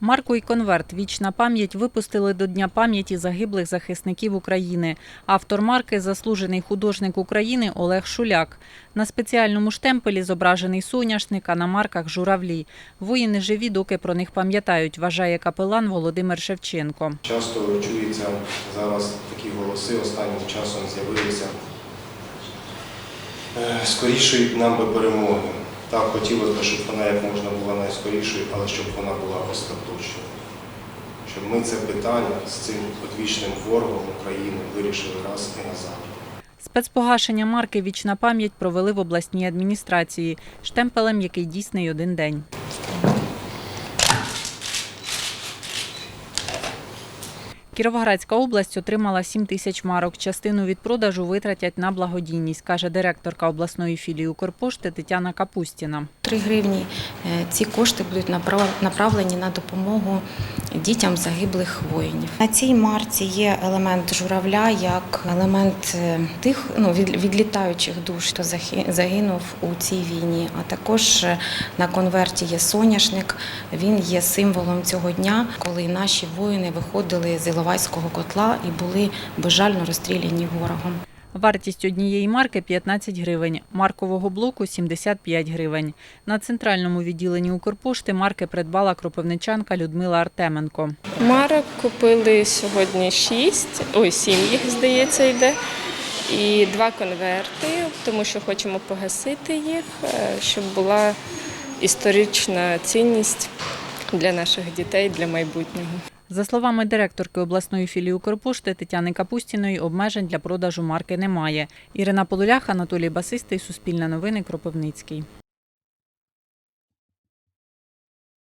Марку і конверт Вічна пам'ять випустили до Дня пам'яті загиблих захисників України. Автор марки заслужений художник України Олег Шуляк. На спеціальному штемпелі зображений соняшник, а на марках журавлі. Воїни живі, доки про них пам'ятають, вважає капелан Володимир Шевченко. Часто чуються зараз такі голоси останнім часом з'явилися. Е, Скорішої нам би перемоги. Так, хотілося б, щоб вона як можна була найскорішою, але щоб вона була остаточною. Щоб ми це питання з цим одвічним ворогом України вирішили раз і назавжди. Спецпогашення марки Вічна пам'ять провели в обласній адміністрації, штемпелем, який дійсний один день. Кіровоградська область отримала 7 тисяч марок. Частину від продажу витратять на благодійність, каже директорка обласної філії Укрпошти Тетяна Капустіна. 3 гривні е, ці кошти будуть направлені на допомогу дітям загиблих воїнів. На цій марці є елемент журавля як елемент е, тих ну, відлітаючих душ, хто загинув у цій війні. А також е, на конверті є соняшник. Він є символом цього дня, коли наші воїни виходили з Іловайського котла і були безжально розстріляні ворогом. Вартість однієї марки 15 гривень, маркового блоку 75 гривень. На центральному відділенні Укрпошти марки придбала кропивничанка Людмила Артеменко. Марок купили сьогодні шість, ой, сім їх, здається, йде. І два конверти, тому що хочемо погасити їх, е, щоб була історична цінність для наших дітей, для майбутнього. За словами директорки обласної філії Укрпошти Тетяни Капустіної, обмежень для продажу марки немає. Ірина Полулях, Анатолій Басистий, Суспільне новини, Кропивницький.